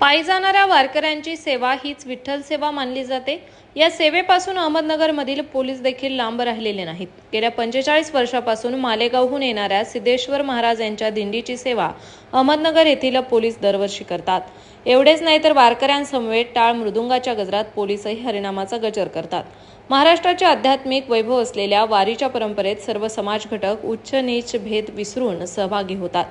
पायी जाणाऱ्या वारकऱ्यांची सेवा हीच विठ्ठल सेवा मानली जाते. या सेवेपासून अहमदनगरमधील पोलीस देखील लांब राहिलेले नाहीत. गेल्या पंचेचाळीस वर्षापासून मालेगावहून येणाऱ्या सिद्धेश्वर महाराज यांच्या दिंडीची सेवा अहमदनगर येथील पोलीस दरवर्षी करतात. एवढेच नाही तर वारकऱ्यांसमवेत टाळ मृदुंगाच्या गजरात पोलीसही हरिनामाचा गजर करतात. महाराष्ट्राचे आध्यात्मिक वैभव असलेल्या वारीच्या परंपरेत सर्व समाज घटक उच्च नीच भेद विसरून सहभागी होतात.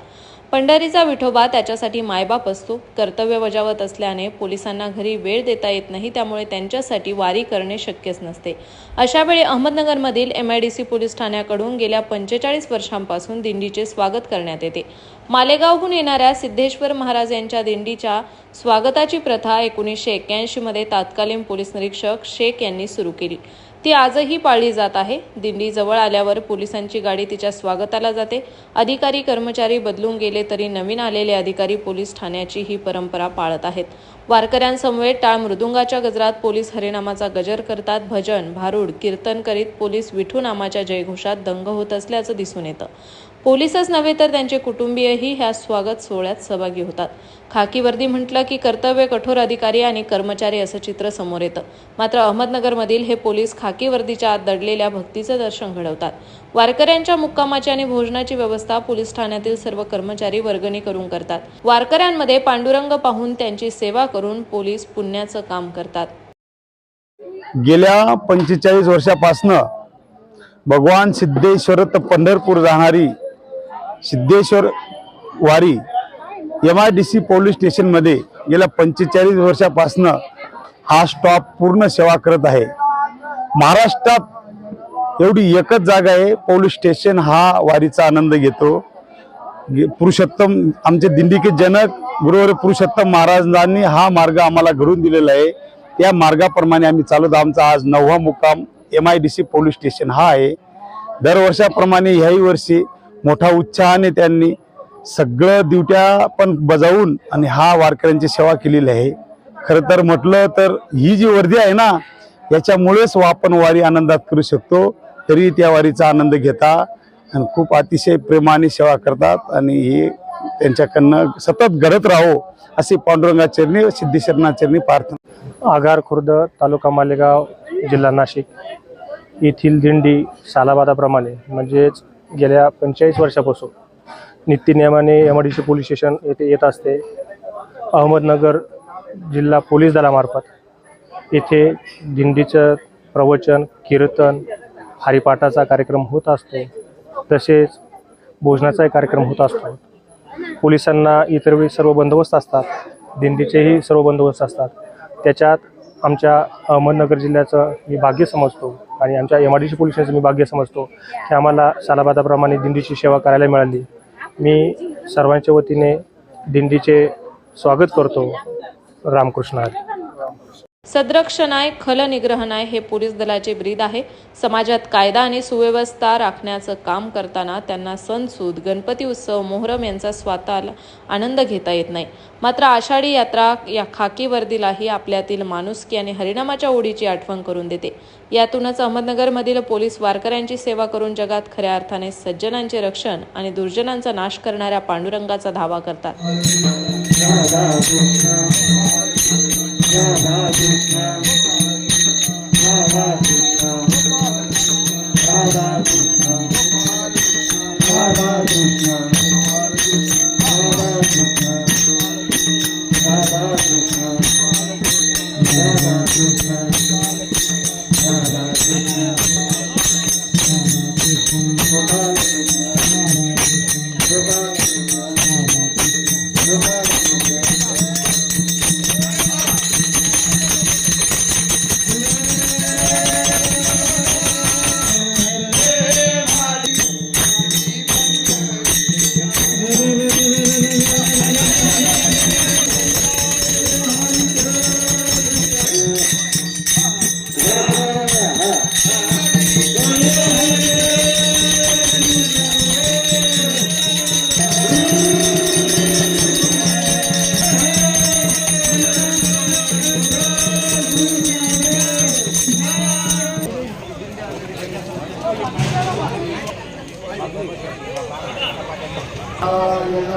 पंढरीचा विठोबा त्याच्यासाठी मायबाप असतो. कर्तव्य बजावत असल्याने पोलिसांना घरी वेळ देता येत नाही त्यामुळे त्यांच्यासाठी वारी करणे शक्यच नसते. अशावेळी अहमदनगरमधील M I D C police ठाण्याकडून गेल्या पंचेचाळीस वर्षांपासून दिंडीचे स्वागत करण्यात येते. मालेगावहून येणाऱ्या सिद्धेश्वर महाराज यांच्या दिंडीच्या स्वागताची प्रथा एकोणीसशे एक्क्याऐंशीमध्ये तत्कालीन पोलीस निरीक्षक शेख यांनी सुरू केली. ती आजही पाळली जात आहे. दिंडी जवळ आल्यावर पोलिसांची गाडी तिच्या स्वागताला जाते. अधिकारी कर्मचारी बदलून गेले तरी नवीन आलेले अधिकारी पोलीस ठाण्याची ही परंपरा पाळत आहेत. वारकऱ्यांसमवेत टाळ मृदुंगाच्या गजरात पोलीस हरिनामाचा गजर करतात. भजन भारूड कीर्तन करीत पोलीस विठू नामाच्या जयघोषात दंग होत असल्याचं दिसून येतं. पोलीसच नव्हे तर त्यांचे कुटुंबीयही ह्या स्वागत सोहळ्यात सहभागी होतात. खाकी वर्दी म्हटलं की कर्तव्य कठोर अधिकारी आणि कर्मचारी असं चित्र समोर येतं. मात्र अहमदनगरमधील हे पोलीस खाकी वर्दीच्या आत दडलेल्या भक्तीचं दर्शन घडवतात. वारकऱ्यांच्या मुक्कामाची आणि भोजनाची व्यवस्था पोलीस ठाण्यातील सर्व कर्मचारी वर्गणी करून करतात. वारकऱ्यांमध्ये पांडुरंग पाहून त्यांची सेवा करून पोलीस पुण्याचं काम करतात. गेल्या पंचेचाळीस वर्षापासनं भगवान सिद्धेश्वर पंढरपूर जाणारी सिद्धेश्वर वारी M I D C police स्टेशनमध्ये गेल्या पंचेचाळीस वर्षापासनं हा स्टॉप पूर्ण सेवा करत आहे. महाराष्ट्रात एवढी एकच जागा आहे पोलीस स्टेशन हा वारीचा आनंद घेतो. पुरुषोत्तम आमचे दिंडीके जनक गुरुवर पुरुषोत्तम महाराजांनी हा मार्ग आम्हाला घडून दिलेला आहे. त्या मार्गाप्रमाणे आम्ही चालत आमचा आज नववा मुक्काम M I D C police station हा आहे. दरवर्षाप्रमाणे ह्याही वर्षी मोठा उत्साहाने त्यांनी सगळं ड्युट्या पण बजावून आणि हा वारकऱ्यांची सेवा केलेली आहे. खरं तर म्हटलं तर ही जी वर्दी आहे ना याच्यामुळेच आपण वारी आनंदात करू शकतो. तरी त्या वारीचा आनंद घेता आणि खूप अतिशय प्रेमाने सेवा करतात आणि हे त्यांच्याकडनं सतत घडत राहो असे पांडुरंगा चरणी सिद्धेश्वरना चरणी प्रार्थना. आगार खुर्द तालुका मालेगाव जिल्हा नाशिक. येथील दिंडी सालाबादाप्रमाणे म्हणजेच गेल्या पंचेचाळीस वर्षापासून नित्यनियमाने M D C police station येथे येत असते. अहमदनगर जिल्हा पोलीस दलामार्फत येथे दिंडीचं प्रवचन कीर्तन हरिपाठाचा कार्यक्रम होत असतो. तसेच भोजनाचाही कार्यक्रम होत असतो. पोलिसांना इतर वेळी सर्व बंदोबस्त असतात. दिंडीचेही सर्व बंदोबस्त असतात. त्याच्यात आमच्या अहमदनगर जिल्ह्याचं मी भाग्य समजतो आणि आमच्या एम आय डी सी पोलिसांचं मी भाग्य समजतो की आम्हाला सालाबादाप्रमाणे दिंडीची सेवा करायला मिळाली. मी सर्वांच्या वतीने दिंडीचे स्वागत करतो रामकृष्ण हरी सदरक्षणाय खल निग्रहणाय हे पोलीस दलाचे ब्रीद आहे. समाजात कायदा आणि सुव्यवस्था राखण्याचं काम करताना त्यांना सणसूद गणपती उत्सव मोहरम यांचा स्वतःला आनंद घेता येत नाही. मात्र आषाढी यात्रा या खाकी वर्दीलाही आपल्यातील माणुसकी आणि हरिनामाच्या ओढीची आठवण करून देते. यातूनच अहमदनगरमधील पोलीस वारकऱ्यांची सेवा करून जगात खऱ्या अर्थाने सज्जनांचे रक्षण आणि दुर्जनांचा नाश करणाऱ्या पांडुरंगाचा धावा करतात. Krishna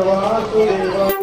వాసుదేవా